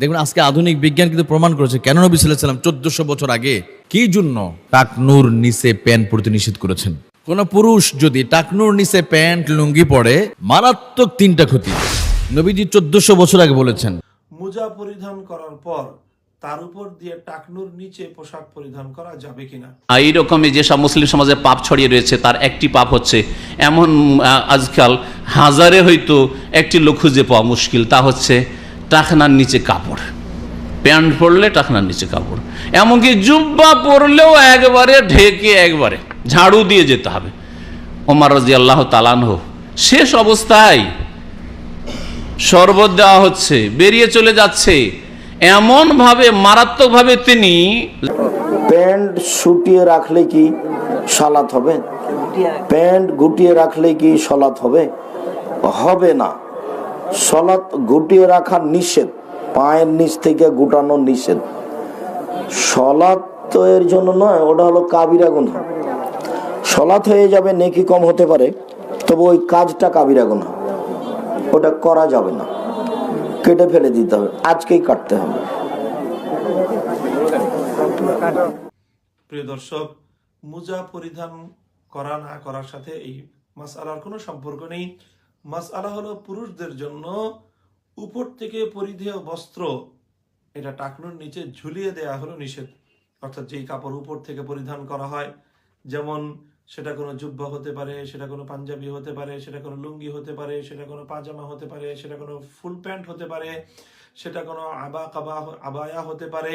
দেখুন আজকে আধুনিক বিজ্ঞান কিন্তু প্রমাণ করেছে কেন নবী সাল্লাম চোদ্দশো বছর আগে কি জন্য টাকনুর নিচে প্যান্ট পরতে নিষেধ করেছেন? কোন পুরুষ যদি টাকনুর নিচে প্যান্ট লুঙ্গি পরে মারাত্মক তিনটা ক্ষতি। নবীজি চোদ্দশো বছর আগে বলেছেন মোজা পরিধান করার পর তার উপর দিয়ে টাকনুর নিচে পোশাক পরিধান করা যাবে কিনা? আর এইরকমই যেসব মুসলিম সমাজে পাপ ছড়িয়ে রয়েছে তার একটি পাপ হচ্ছে এমন আজকাল হাজারে হয়তো একটি লোক খুঁজে পাওয়া মুশকিল তা হচ্ছে টাকনার নিচে কাপড়। প্যান্ট পরলে টাকনার নিচে কাপড়। এমনকি জুব্বা পরলেও একবারে ঢেকে একবারে ঝাড়ু দিয়ে যেতে হবে। ওমর রাজি আল্লাহ তালানহ শেষ অবস্থায় শরবত দেওয়া হচ্ছে বেরিয়ে চলে যাচ্ছে। এমনভাবে মারাত্মকভাবে তিনি প্যান্ট শুটিয়ে রাখলে কি সালাত হবে? প্যান্ট গুটিয়ে রাখলে কি সলাৎ হবে? হবে না। সলাৎ গুটিয়ে রাখা নিষেধ, পায়ের নিচ থেকে গুটানো নিষেধ। সলাৎ তো এর জন্য নয়, ওটা হলো কাবিরা গুণা সলাৎ হয়ে যাবে, নেকি কম হতে পারে, তবে ওই কাজটা কাবিরা গুণা ওটা করা যাবে না। কেটে ফেলে দিতে হবে, আজকেই কাটতে হবে। প্রিয় দর্শক, মোজা পরিধান করা না করার সাথে এই মাসআলার কোনো সম্পর্ক নেই। মাসআলা হলো পুরুষদের জন্য উপর থেকে পরিধেয় বস্ত্র। এটা টাকনুর নিচে ঝুলিয়ে দেয়া হলো নিষেধ। অর্থাৎ যেই কাপড় উপর থেকে পরিধান করা হয়, যেমন সেটা কোনো জুব্বা হতে পারে, সেটা কোনো পাঞ্জাবি হতে পারে, সেটা কোনো লুঙ্গি হতে পারে, সেটা কোনো পাজামা হতে পারে, সেটা কোনো ফুল প্যান্ট হতে পারে, সেটা কোনো আবা কাবা আবায়া হতে পারে।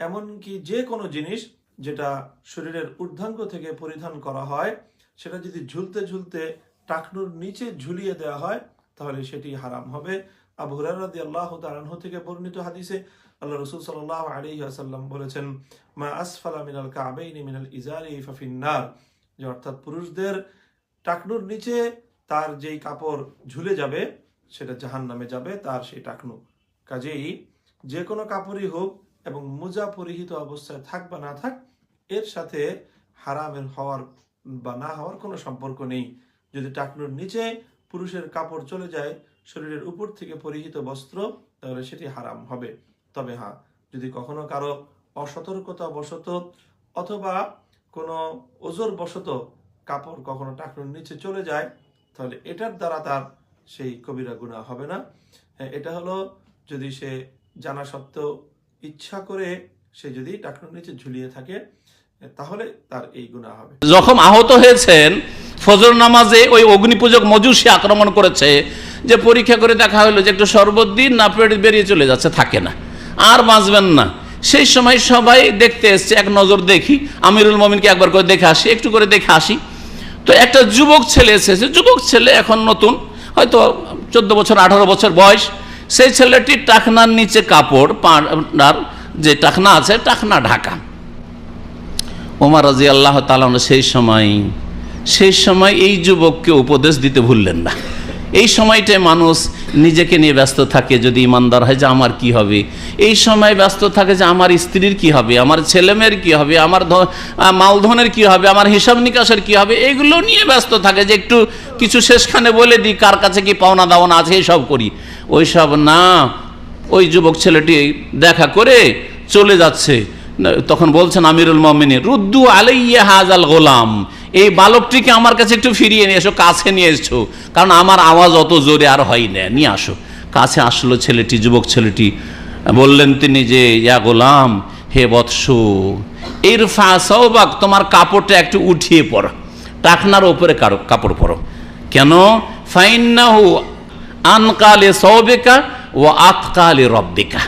এমনকি যে কোনো জিনিস যেটা শরীরের ঊর্ধ্বাঙ্গ থেকে পরিধান করা হয়, সেটা যদি ঝুলতে ঝুলতে টাকনুর নিচে ঝুলিয়ে দেওয়া হয়, তাহলে সেটি হারাম হবে। আবু হুরারদি আল্লাহ তালাহ থেকে বর্ণিত হাদিসে আল্লাহ রসুল সাল্লাহ আলী আসাল্লাম বলেছেন, মা আসফালা মিনাল কাবেইনি মিনাল ইজারি ফাফিন্নার। যে অর্থাৎ পুরুষদের টাকনুর নিচে তার যেই কাপড় ঝুলে যাবে, সেটা জাহান নামে যাবে, তার সেই টাকনু। কাজেই যে কোনো কাপড়ই হোক এবং মোজা পরিহিত অবস্থায় থাক বা না থাক, এর সাথে হারামের হওয়ার বা না হওয়ার কোনো সম্পর্ক নেই। যদি টাকনুর নিচে পুরুষের কাপড় চলে যায় শরীরের উপর থেকে পরিহিত বস্ত্র তাহলে সেটি হারাম হবে। তবে হ্যাঁ যদি কখনো কারও অসতর্কতা বশত অথবা কোনো ওজোর বশত কাপড় কখনো টাকনুর নিচে চলে যায় তাহলে এটার দ্বারা তার সেই কবিরা গুণা হবে না। হ্যাঁ, এটা হলো যদি সে জানা সত্ত্বেও ইচ্ছা করে সে যদি টাকনুর নিচে ঝুলিয়ে থাকে তাহলে তার এই গুণা হবে। যখন আহত হয়েছেন ফজর নামাজে ওই অগ্নিপূজক মজুসি আক্রমণ করেছে যে পরীক্ষা করে দেখা হলো যে একটু শরবত দিন, না পেট বেরিয়ে চলে যাচ্ছে, থাকে না। আর বাঁচবেন না। সেই সময় সবাই দেখতে এসছে, এক নজর দেখি, আমিরুল মমিনকে একবার করে দেখে আসি, একটু করে দেখে আসি। তো একটা যুবক ছেলে এসেছে, যুবক ছেলে এখন নতুন, হয়তো চোদ্দ বছর, আঠারো বছর বয়স। সেই ছেলেটি টাকনার নিচে কাপড়, পাড়ার যে টাকনা আছে, টাকনা ঢাকা। ওমর রাজি আল্লাহ তালন সেই সময় সেই সময় এই যুবককে উপদেশ দিতে ভুললেন না। এই সময়টায় মানুষ নিজেকে নিয়ে ব্যস্ত থাকে, যদি ইমানদার হয় যে আমার কি হবে? এই সময় ব্যস্ত থাকে যে আমার স্ত্রীর কি হবে? আমার ছেলেমেয়ের কি হবে? আমার মালধনের কি হবে? আমার হিসাব নিকাশের কি হবে? এগুলো নিয়ে ব্যস্ত থাকে যে একটু কিছু শেষখানে বলে দিই, কার কাছে কি পাওনা দাওনা আছে এইসব করি। ওই সব না, ওই যুবক ছেলেটি দেখা করে চলে যাচ্ছে। তখন বলছেন, আমিরুল মমিনী রুদ্দু আলাইয়া হাজাল গোলাম। এই বালকটিকে আমার কাছে একটু ফিরিয়ে নিয়ে এসো, কাছে নিয়ে এসছো কারণ আমার আওয়াজ অত জোরে আর হয় না। নিয়ে আসো। কাছে আসলো ছেলেটি, যুবক ছেলেটি। বললেন তিনি যে, ইয়া গোলাম, হে বৎস এর ফাঁসাওবাক তোমার কাপড়টা একটু উঠিয়ে পড়ো টাকনার ওপরে কারো- কাপড় পরো। কেন? ফাইন্নাহু আনকালে সৌবেকা ও আতকালে রব্বিকা।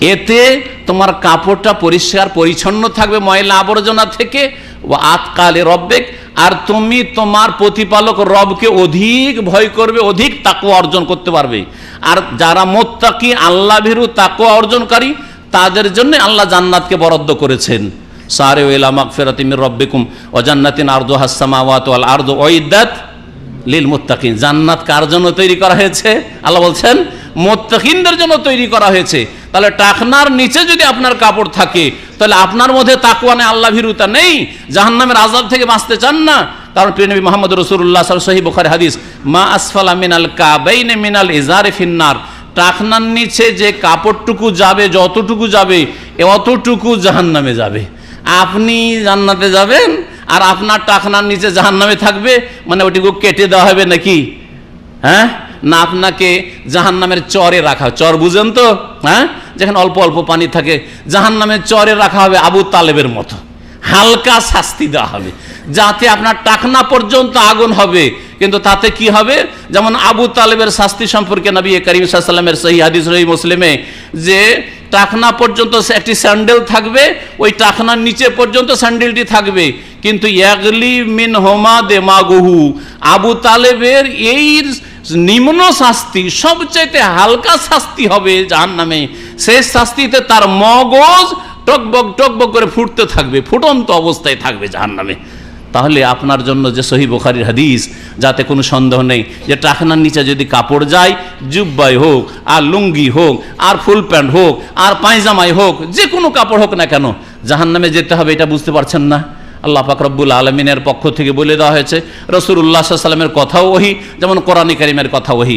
এতে তোমার কাপড়টা পরিষ্কার, পরিচ্ছন্ন থাকবে ময়লা আবর্জনা থেকে। ও আতকালে রব্বেক, আর তুমি তোমার প্রতিপালক রবকে অধিক ভয় করবে, অধিক তাকুয়া অর্জন করতে পারবে। আর যারা মোত্তাকি, আল্লাহ ভীরু তাকুয়া অর্জনকারী, তাদের জন্য আল্লাহ জান্নাতকে বরাদ্দ করেছেন। সারে ওয়েলা মাগফিরাতিমির রব্বিকুম ও জান্নাতিন আরদু হাসামাওয়াত ওয়াল আরদু ওইদাত লিল মুত্তাকিন। জান্নাত কার জন্য তৈরি করা হয়েছে? আল্লাহ বলছেন, মোত্তাকিনদের জন্য তৈরি করা হয়েছে। তাহলে টাকনার নিচে যদি আপনার কাপড় থাকে তাহলে আপনার মধ্যে তাকুয়ানে আল্লাহ ভীরুতা নেই। জাহান্নামের আজাব থেকে বাঁচতে চান না। কারণ প্রিয়নবী মোহাম্মদ রসুল্লাহ সহি বখারি হাদিস, মা আসফালা মিনাল কাবাইনে মিনাল ইজারে ফিন্নার। টাকনার নিচে যে কাপড়টুকু যাবে, যতটুকু যাবে, অতটুকু জাহান্নামে যাবে। আপনি জান্নাতে যাবেন আর আপনার টাকনার নিচে জাহান্নামে থাকবে মানে ওটিকে কেটে দেওয়া হবে নাকি? হ্যাঁ? না, আপনাকে জাহান্নামের চরে রাখা, চর বুঝেন তো? হ্যাঁ? যেখানে অল্প অল্প পানি থাকে, জাহান্নামের চরে রাখা হবে আবু তালেবের মতো। হালকা শাস্তি দেওয়া হবে। যাতে আপনার টাকনা পর্যন্ত আগুন হবে। কিন্তু তাতে কি হবে? যেমন আবু তালেবের শাস্তি সম্পর্কে নবী করিম সাল্লামের সহি হাদিস রহি মুসলিমে যে টাকনা পর্যন্ত একটি স্যান্ডেল থাকবে, ওই টাকনার নিচে পর্যন্ত স্যান্ডেলটি থাকবে। কিন্তু ইয়াগলি মিন হোমা দেমাগুহু। আবু তালেবের এই নিম্ন শাস্তি সবচাইতে হালকা শাস্তি হবে জাহান নামে সেই শাস্তিতে তার মগজ টকবক টকবক করে ফুটতে থাকবে, ফুটন্ত অবস্থায় থাকবে জাহান নামে তাহলে আপনার জন্য যে সহি বোখারির হাদিস, যাতে কোনো সন্দেহ নেই যে টাকনার নিচে যদি কাপড় যায়, জুব্বাই হোক, আর লুঙ্গি হোক, আর ফুল প্যান্ট হোক, আর পায়জামাই হোক, যে কোনো কাপড় হোক না কেন জাহান নামে যেতে হবে, এটা বুঝতে পারছেন না। আল্লাহ রব্বুল আলমিনের পক্ষ থেকে বলে দেওয়া হয়েছে রসুল্লাহ সাল্লামের কথাও ওহি, যেমন কোরআন করিমের কথা ওহি।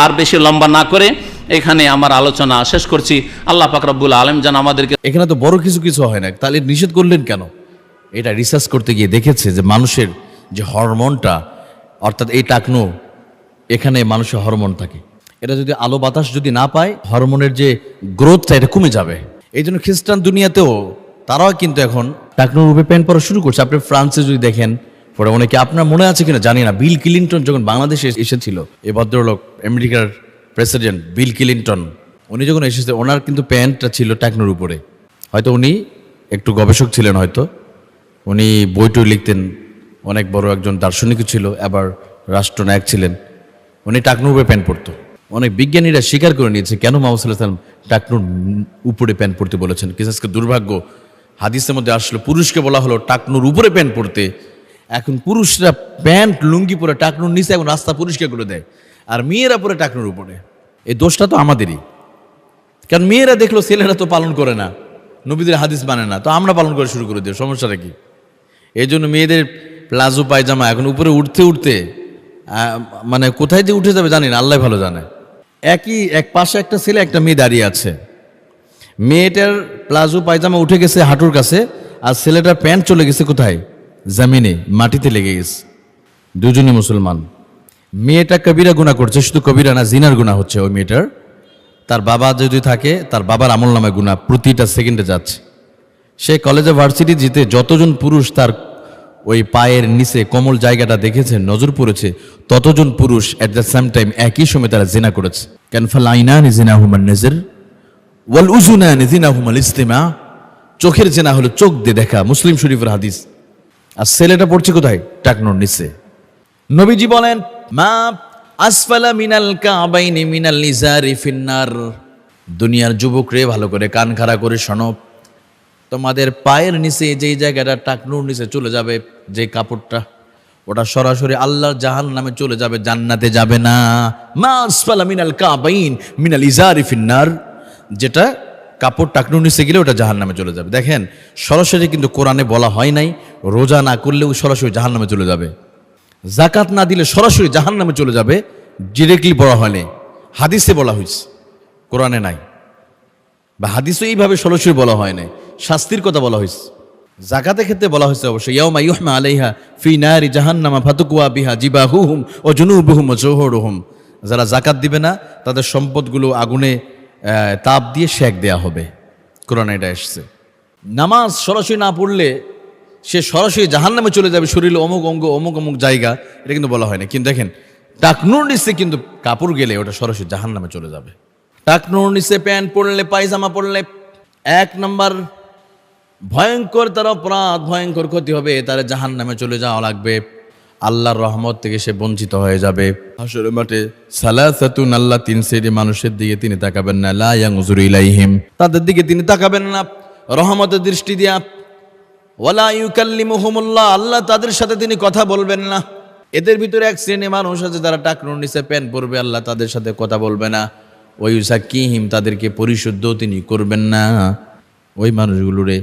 আর বেশি লম্বা না করে এখানে আমার আলোচনা শেষ করছি। আল্লাহ পাক রব্বুল আলম যেন আমাদেরকে এখানে তো বড় কিছু কিছু হয় না। তাহলে নিষেধ করলেন কেন? এটা রিসার্চ করতে গিয়ে দেখেছে যে মানুষের যে হরমোনটা, অর্থাৎ এই টাকনো, এখানে মানুষের হরমোন থাকে। এটা যদি আলো বাতাস যদি না পায়, হরমোনের যে গ্রোথটা এটা কমে যাবে। এই জন্য খ্রিস্টান দুনিয়াতেও তারাও কিন্তু এখন টাকনোর রূপে প্যান্ট পরা শুরু করছে। আপনি ফ্রান্সে যদি দেখেন, পরে অনেকে আপনার মনে আছে কিনা জানি না। বিল ক্লিন্টন যখন বাংলাদেশে এসেছিল এই ভদ্রলোক আমেরিকার প্রেসিডেন্ট বিল ক্লিন্টন, উনি যখন এসেছে, ওনার কিন্তু প্যান্টটা ছিল টাকনোর উপরে। হয়তো উনি একটু গবেষক ছিলেন হয়তো। উনি বইটই লিখতেন, অনেক বড় একজন দার্শনিকও ছিল, আবার রাষ্ট্রনায়ক ছিলেন। উনি টাকনুর উপরে প্যান্ট পরতো। অনেক বিজ্ঞানীরা স্বীকার করে নিয়েছে, কেন সাল্লাম টাকনুর উপরে প্যান্ট পরতে বলেছেন? আজকে দুর্ভাগ্য? হাদিসের মধ্যে আসলো, পুরুষকে বলা হলো টাকনুর উপরে প্যান্ট পরতে। এখন পুরুষরা প্যান্ট লুঙ্গি পরে টাকনুর নিচে এখন রাস্তা পরিষ্কার করে দেয়। আর মেয়েরা পরে টাকনুর উপরে। এই দোষটা তো আমাদেরই। কারণ মেয়েরা দেখল ছেলেরা তো পালন করে না, নবীদের হাদিস মানে না, তো আমরা পালন করে শুরু করে দিই, সমস্যাটা কি? এই জন্য মেয়েদের প্লাজো, পায়জামা, এখন উপরে উঠতে উঠতে মানে কোথায় যে উঠে যাবে জানি না, আল্লাহ ভালো জানে। একই, এক পাশে একটা ছেলে, একটা মেয়ে দাঁড়িয়ে আছে। মেয়েটার প্লাজো, পায়জামা উঠে গেছে হাঁটুর কাছে, আর ছেলেটার প্যান্ট চলে গেছে কোথায়? জামিনে, মাটিতে লেগে গেছে। দুজনই মুসলমান। মেয়েটা কবিরা গুণা করছে, শুধু কবিরা না, জিনার গুণা হচ্ছে ওই মেয়েটার। তার বাবা যদি থাকে, তার বাবার আমল নামে গুণা প্রতিটা সেকেন্ডে যাচ্ছে। সে কলেজে ভার্সিটি জিতে যতজন পুরুষ তার ওই পায়ের নিচে কোমল জায়গাটা দেখেছে, নজর পড়েছে, ততজন পুরুষ অ্যাট দ্য সেম টাইম একই সময় তারা জেনা করেছে। কেন ফালাইনা জিনা হুমান নেজের, ওয়াল উজুনা জিনা হুমাল ইস্তেমা চোখের জেনা হলো চোখ দিয়ে দেখা, মুসলিম শরীফের হাদিস। আর ছেলেটা পড়ছে কোথায়? টাকনোর নিচে। নবীজি বলেন মা আসফালা মিনাল কাবাইনি মিনাল নিজারি ফিন্নার। দুনিয়ার যুবক রে ভালো করে কান খাড়া করে শোনো। তোমাদের পায়ের নিচে যেই জায়গাটা টাকনুর নিচে চলে যাবে, যে কাপড়টা, ওটা সরাসরি আল্লাহর জাহান নামে চলে যাবে, জান্নাতে যাবে না। মা আসফালা মিনাল কাবাইন মিনাল ইজারি ফিন্নার, যেটা কাপড় টাকনুর নিচে গেলে ওটা জাহান নামে চলে যাবে। দেখেন, সরাসরি কিন্তু কোরআনে বলা হয় নাই, রোজা না করলেও সরাসরি জাহান নামে চলে যাবে। জাকাত না দিলে সরাসরি জাহান নামে চলে যাবে ডিরেক্টলি বলা হয়নি। হাদিসে বলা হয়েছে কোরআনে নাই। বা হাদিসও এইভাবে সরাসরি বলা হয় নাই শাস্তির কথা বলা হয়েছে জাকাতের ক্ষেত্রে বলা হয়েছে অবশ্যই, ইয়াউমা ইউহমা আলাইহা ফি নারি জাহান্নামা ফাতুকুয়া বিহা জিবাহুহুম ও জুনুবুহুম ও জোহরুহুম। যারা জাকাত দিবে না, তাদের সম্পদগুলো আগুনে তাপ দিয়ে শেক দেয়া হবে। কোরআনে এটা এসছে। নামাজ সরাসরি না পড়লে সে সরাসরি জাহান নামে চলে যাবে শরীরে অমুক অঙ্গ, অমুক অমুক জায়গা, এটা কিন্তু বলা হয় না কিন্তু দেখেন টাকনুর নিচে কিন্তু কাপড় গেলে ওটা সরাসরি জাহান নামে চলে যাবে। টাকনুর নিচে প্যান্ট পরলে, পায়জামা পরলে, এক নম্বর ভয়ঙ্কর তার অপরাধ, ভয়ঙ্কর ক্ষতি হবে, তারা জাহান নামে চলে যাওয়া লাগবে। আল্লাহর রহমত থেকে সে বঞ্চিত হয়ে যাবে। হাসর মাঠে সালাসাতুন আল্লাহ, তিন শ্রেণি মানুষের দিকে তিনি তাকাবেন না, লা ইয়ানজুরু ইলাইহিম। তাদের দিকে তিনি তাকাবেন না। রহমতের দৃষ্টি দিয়া ওয়ালা আল্লাহ তাদের সাথে তিনি কথা বলবেন না। এদের ভিতরে এক শ্রেণি মানুষ আছে যারা টাকনুর নিচে প্যান পরবে, আল্লাহ তাদের সাথে কথা বলবে না। ওই সাকিহিম তাদেরকে পরিশুদ্ধ তিনি করবেন না। ওই মানুষগুলোরে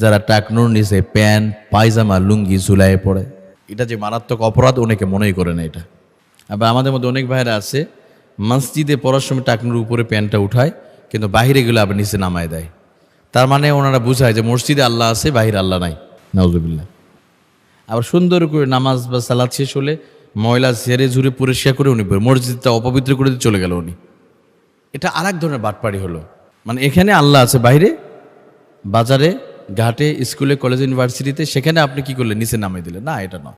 যারা টাকনুর নিচে প্যান্ট, পায়জামা, লুঙ্গি ঝুলায় পড়ে। এটা যে মারাত্মক অপরাধ, অনেকে মনেই করে না এটা। আবার আমাদের মধ্যে অনেক ভাইরা আছে, মসজিদে পড়ার সময় টাকনুর উপরে প্যান্টটা উঠায়, কিন্তু বাহিরে গেলে আবার নিচে নামায় দেয়। তার মানে ওনারা বুঝায় যে মসজিদে আল্লাহ আছে, বাহিরে আল্লাহ নাই। নজরুবিল্লাহ আবার সুন্দর করে নামাজ বা সালাদ শেষ হলে ময়লা ঝেড়ে ঝুড়ে পরিষ্কার করে উনি মসজিদটা অপবিত্র করে চলে গেল উনি। এটা আর এক ধরনের বাটপাড়ি হলো। মানে এখানে আল্লাহ আছে বাইরে বাজারে, ঘাটে, স্কুলে, কলেজ, ইউনিভার্সিটিতে, সেখানে আপনি কি করলেন? নিচে নামিয়ে দিলেন। না, এটা নয়।